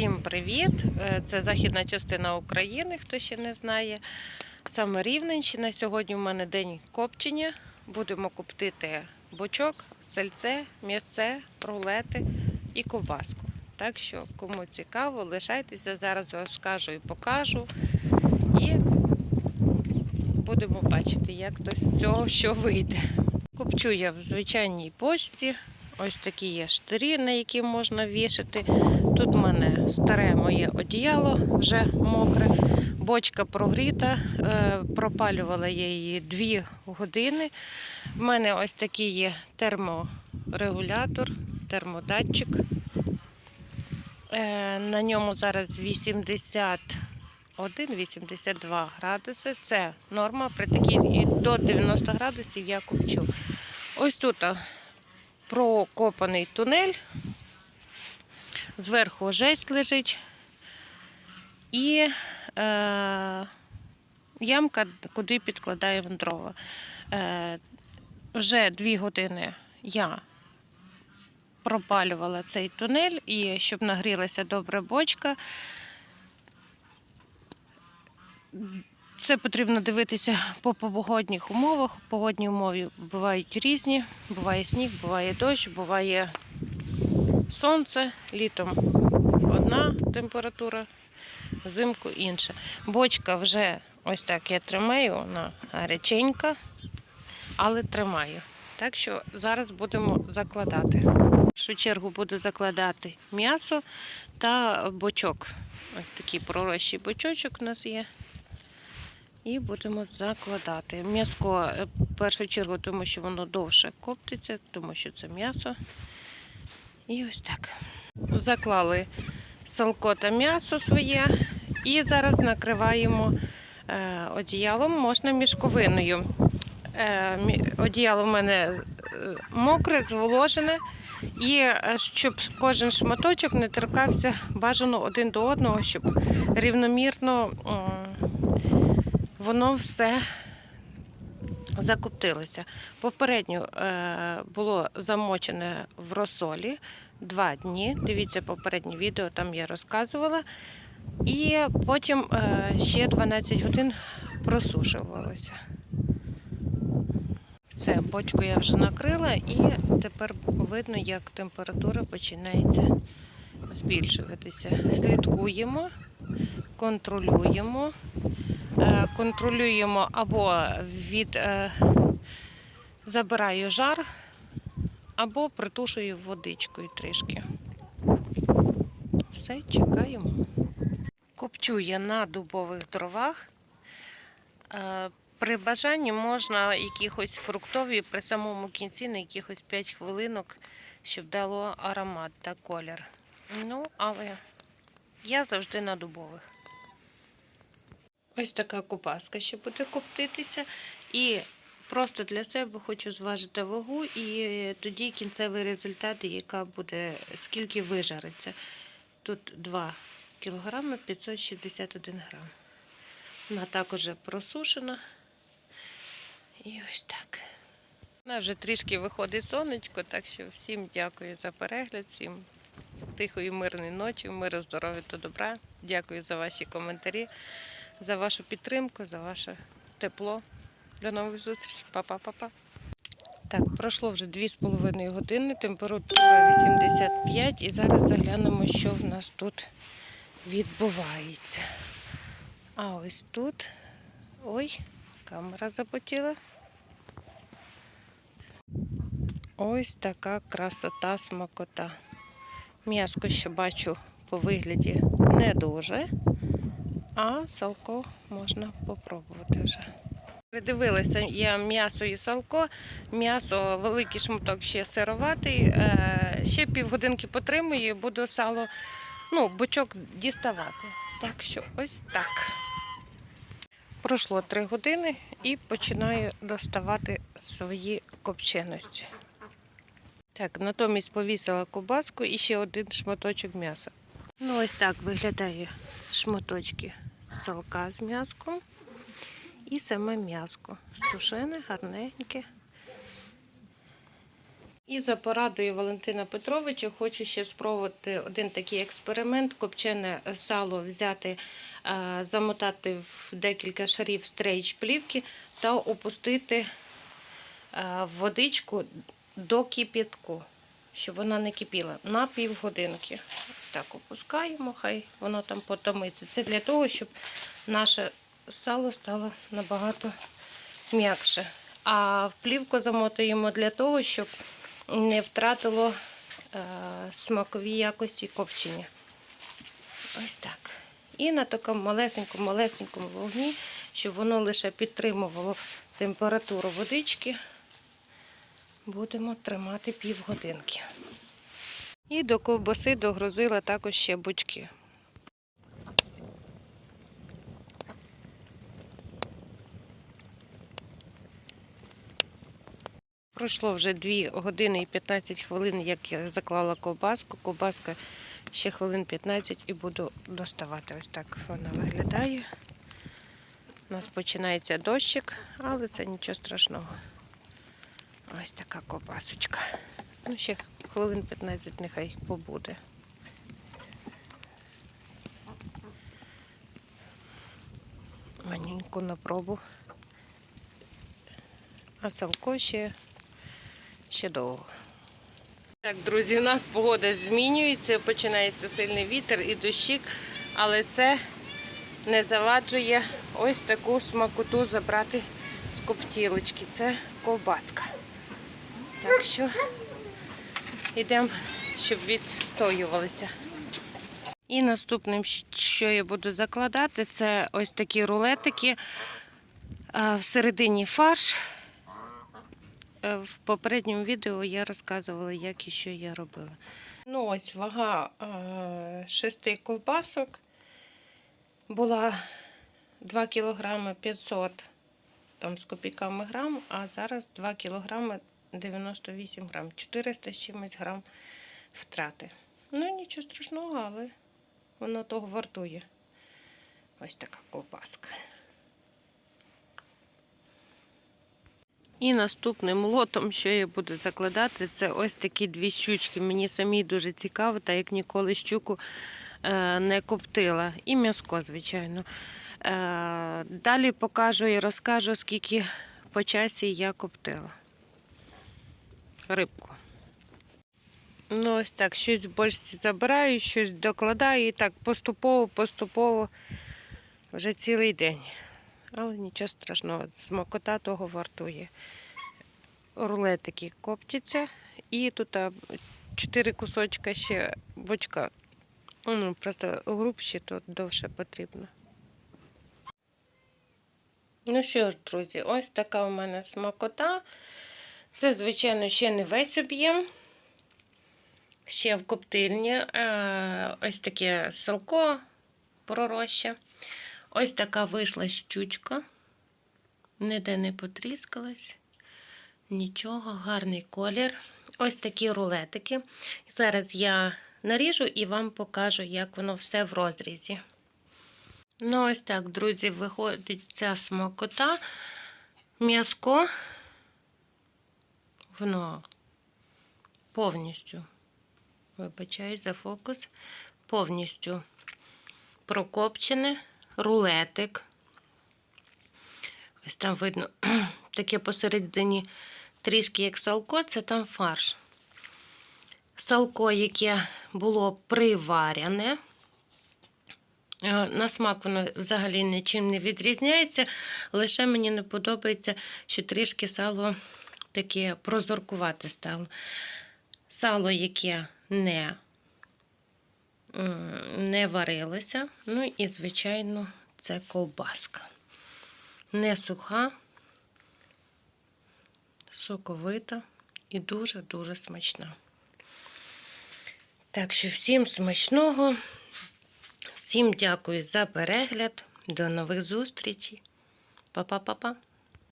Всім привіт! Е, Це західна частина України, хто ще не знає. Саме Рівненщина. Сьогодні в мене день копчення. Будемо коптити бочок, сальце, м'ясце, рулети і ковбаску. Так що, кому цікаво, лишайтеся. Зараз скажу і покажу. І будемо бачити, як то з цього що вийде. Копчу я в звичайній почті. Ось такі є штирі, на які можна вішати. Тут в мене старе моє одіяло, вже мокре. Бочка прогріта, е, пропалювала я її 2 години. У мене ось такий є терморегулятор, термодатчик. Е, На ньому зараз 81-82 градуси. Це норма. При такій до 90 градусів я купчу. Ось тут прокопаний тунель. Зверху жесть лежить. І е, ямка, куди підкладаємо дрова. Е, вже дві години я пропалювала цей тунель, і щоб нагрілася добре бочка. Це потрібно дивитися по погодних умовах. Погодні умови бувають різні. Буває сніг, буває дощ, буває сонце, літом одна температура, взимку інша. Бочка вже ось так я тримаю, вона гаряченька, але тримаю. Так що зараз будемо закладати. В першу чергу буду закладати м'ясо та бочок. Ось такий пророщий бочочок у нас є. І будемо закладати. М'яско е, в першу чергу, тому що воно довше коптиться, тому що це м'ясо. І ось так. Заклали салко та м'ясо своє. І зараз накриваємо е, одіялом, можна мішковиною. Е, одіяло в мене мокре, зволожене. І щоб кожен шматочок не торкався бажано один до одного, щоб рівномірно воно все закоптилося. Попередньо е, було замочене в розсолі два дні. Дивіться попереднє відео, там я розказувала. І потім е, ще 12 годин просушувалося. Все, бочку я вже накрила і тепер видно, як температура починається збільшуватися. Слідкуємо, контролюємо. Е, контролюємо або від е, забираю жар, або притушую водичкою трішки. Все, чекаємо. Копчу я на дубових дровах. Е, При бажанні можна якихось фруктові при самому кінці на якихось 5 хвилинок, щоб дало аромат та колір. Ну, але я завжди на дубових. Ось така купаска ще буде коптитися. І просто для себе хочу зважити вагу і тоді кінцевий результат, яка буде, скільки вижариться. Тут 2 кг 561 грам. Вона також просушена. І ось так. Нас вже трішки виходить сонечко, так що всім дякую за перегляд, всім тихої, мирної ночі, миру, здоров'я та добра. Дякую за ваші коментарі, за вашу підтримку, за ваше тепло. До нових зустрічей. Па-па-па-па. Так, пройшло вже 2,5 години, температура 85 і зараз заглянемо, що в нас тут відбувається. А ось тут. Ой, камера запотіла. Ось така красота смакота. М'яско ще бачу по вигляді не дуже, а салко можна попробувати вже. Придивилася я м'ясо і салко. М'ясо, великий шматок ще сироватий. Е, Ще півгодинки потримую і буду сало, ну, бочок діставати. Так що ось так. Пройшло три години і починаю доставати свої копченості. Так, натомість повісила кобаску і ще один шматочок м'яса. Ну, ось так виглядає шматочки салка з м'яском і саме м'яско. Сушене, гарненьке. І за порадою Валентина Петровича хочу ще спробувати один такий експеримент. Копчене сало взяти, е, замотати в декілька шарів стрейч плівки та опустити е, водичку до кип'ятку, щоб вона не кипіла на півгодинки. Так опускаємо, хай воно там потомиться. Це для того, щоб наше сало стало набагато м'якше. А в плівку замотуємо для того, щоб не втратило е, смакові якості копчення. Ось так. І на такому малесенькому-малесенькому вогні, щоб воно лише підтримувало температуру водички, будемо тримати півгодинки. І до ковбаси догрузила також ще бочки. Пройшло вже 2 години і 15 хвилин, як я заклала ковбаску. Ковбаска ще хвилин 15 і буду доставати. Ось так вона виглядає. У нас починається дощик, але це нічого страшного. Ось така ковбасочка. Ну, ще хвилин 15 нехай побуде. Маненьку на пробу. А салко ще ще довго. Так, друзі, у нас погода змінюється, починається сильний вітер і дощик, але це не заваджує ось таку смакоту забрати з коптілочки. Це ковбаска. Так що йдемо, щоб відстоювалися. І наступним, що я буду закладати, це ось такі рулетики. Всередині фарш. Е, В попередньому відео я розказувала, як і що я робила. Ну, ось вага е, шести ковбасок була 2 кг 500 там, з копійками грам, а зараз 2 кг 98 грам, 400 з чимось грам втрати. Ну, нічого страшного, але воно того вартує. Ось така ковбаска. І наступним лотом, що я буду закладати, це ось такі дві щучки. Мені самі дуже цікаво, так як ніколи щуку е, не коптила. І м'яско, звичайно. Е, Далі покажу і розкажу, скільки по часі я коптила. Рибку. Ну, ось так, щось в бочці забираю, щось докладаю і так поступово-поступово вже цілий день. Але нічого страшного, смакота того вартує. Рулетики коптяться. І тут чотири кусочка ще бочка. Ну, просто грубші, то довше потрібно. Ну що ж, друзі, ось така у мене смакота. Це, звичайно, ще не весь об'єм. Ще в коптильні. Е, Ось таке селко пророща. Ось така вийшла щучка. Ніде не потріскалась. Нічого, гарний колір. Ось такі рулетики. Зараз я наріжу і вам покажу, як воно все в розрізі. Ну, ось так, друзі, виходить ця смакота. М'язко. Воно повністю, вибачаюсь за фокус, повністю прокопчене рулетик. Ось там видно таке посередині трішки як салко, це там фарш. Салко, яке було приварене. Е, На смак воно взагалі нічим не відрізняється, лише мені не подобається, що трішки сало таке прозоркувате стало. Сало, яке не не варилося. Ну і, звичайно, це ковбаска. Не суха, соковита і дуже-дуже смачна. Так що, всім смачного, всім дякую за перегляд. До нових зустрічей. Па-па-па-па.